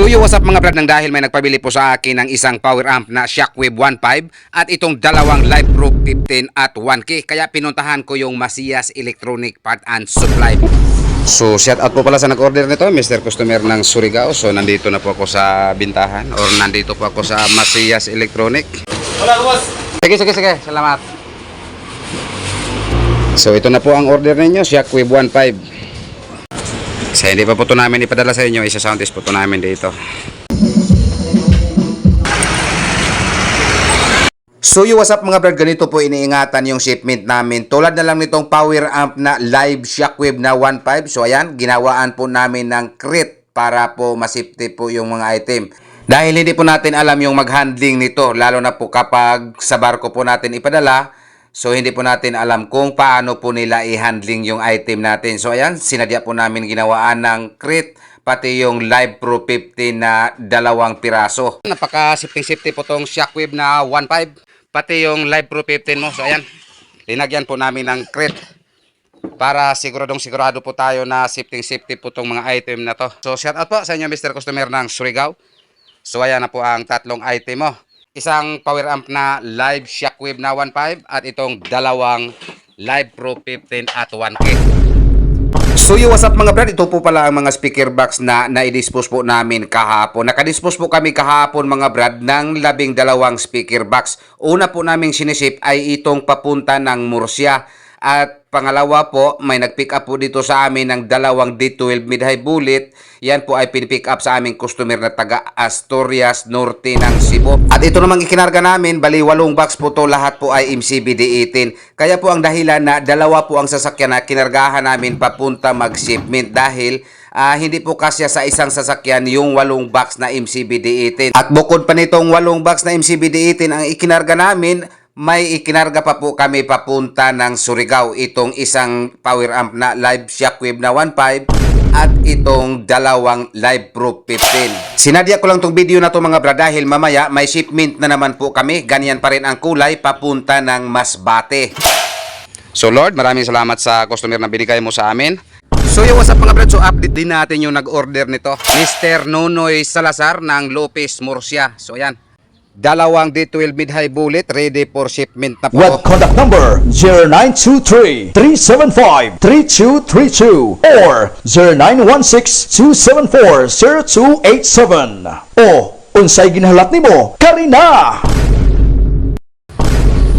So yo, what's up mga brad nang dahil may nagpabili po sa akin ng isang power amp na Shockwave 1.5 at itong dalawang Live Pro 15 at 1K kaya pinuntahan ko yung Masias Electronic Part and Supply. So shout out po pala sa nag-order nito, Mr. Customer ng Surigao. So nandito na po ako sa bintahan or nandito po ako sa Masias Electronic. Wala ko, boss. Sige, sige, sige. Salamat. So ito na po ang order ninyo, Shockwave 1.5. Sa hindi pa po ito namin ipadala sa inyo, isa sound test po ito namin dito. So yung what's up mga brad, ganito po iniingatan yung shipment namin. Tulad na lang nitong power amp na live shockwave na 1.5. So ayan, ginawaan po namin ng crit para po masafety po yung mga item. Dahil hindi po natin alam yung mag-handling nito, lalo na po kapag sa barko po natin ipadala, So hindi po natin alam kung paano po nila i-handling yung item natin. So ayan, sinadya po namin ginawaan ng crit pati yung Live Pro 50 na dalawang piraso. Napaka safety po tong Shockwave na 1.5 pati yung Live Pro 15 mo. So ayan, linagyan po namin ng crit para siguradong sigurado po tayo na safety po tong mga item na to. So shout out po sa inyo Mr. Customer ng Surigao. So ayan na po ang tatlong item mo. Isang power amp na live shockwave na 1.5 at itong dalawang live pro 15 at 1K. So yo, what's up mga brad? Ito po pala ang mga speaker box na na-dispose po namin kahapon. Nakadispose po kami kahapon mga brad ng labing dalawang speaker box. Una po naming sinisip ay itong papunta ng Murcia. At pangalawa po, may nag-pick up po dito sa amin ng dalawang D12 mid-high bullet. Yan po ay pinipick up sa aming customer na taga Asturias Norte ng Cebu. At ito namang ikinarga namin, bali walong box po to lahat po ay MCB D18. Kaya po ang dahilan na dalawa po ang sasakyan na kinargahan namin papunta mag-shipment dahil ah, hindi po kasya sa isang sasakyan yung walong box na MCB D18. At bukod pa nitong walong box na MCB D18 ang ikinarga namin, may ikinarga pa po kami papunta ng Surigao itong isang power amp na live shockwave na 1.5 at itong dalawang live pro 15. Sinadya ko lang tong video na to mga bra dahil mamaya may shipment na naman po kami. Ganyan pa rin ang kulay papunta ng Masbate. So Lord, maraming salamat sa customer na binigay mo sa amin. So yung what's up mga brad, so update din natin yung nag-order nito. Mr. Nonoy Salazar ng Lopez Murcia. So yan, dalawang D12 mid-high bullet ready for shipment na po. with contact number 0923-375-3232 or 0916-274-0287 o unsay ginahalat nimo karina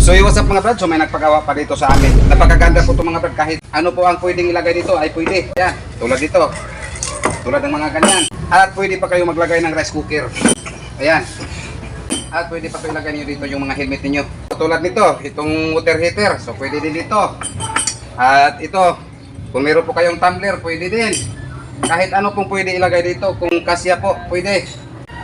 So yung what's up mga brad, so may nagpagawa pa dito sa amin. Napakaganda po ito mga brad, kahit ano po ang pwedeng ilagay dito ay pwede. Yan, tulad dito. Tulad ng mga ganyan. At pwede pa kayo maglagay ng rice cooker. Ayan. At pwede pa kayo ilagay nyo dito yung mga helmet ninyo. Tulad nito, itong water heater. So pwede din dito. At ito, kung meron po kayong tumbler, pwede din. Kahit ano pong pwede ilagay dito. Kung kasya po, pwede.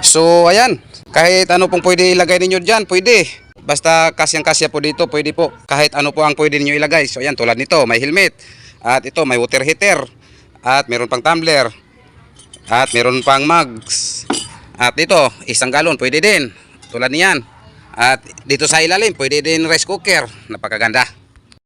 So ayan, kahit ano pong pwede ilagay ninyo dyan, pwede. Basta kasyang-kasya po dito, pwede po. Kahit ano po ang pwede niyo ilagay. So ayan, tulad nito, may helmet. At ito, may water heater. At meron pang tumbler. At meron pang mugs. At dito, isang galon, pwede din. Tulad niyan. At dito sa ilalim, pwede din rice cooker. Napakaganda.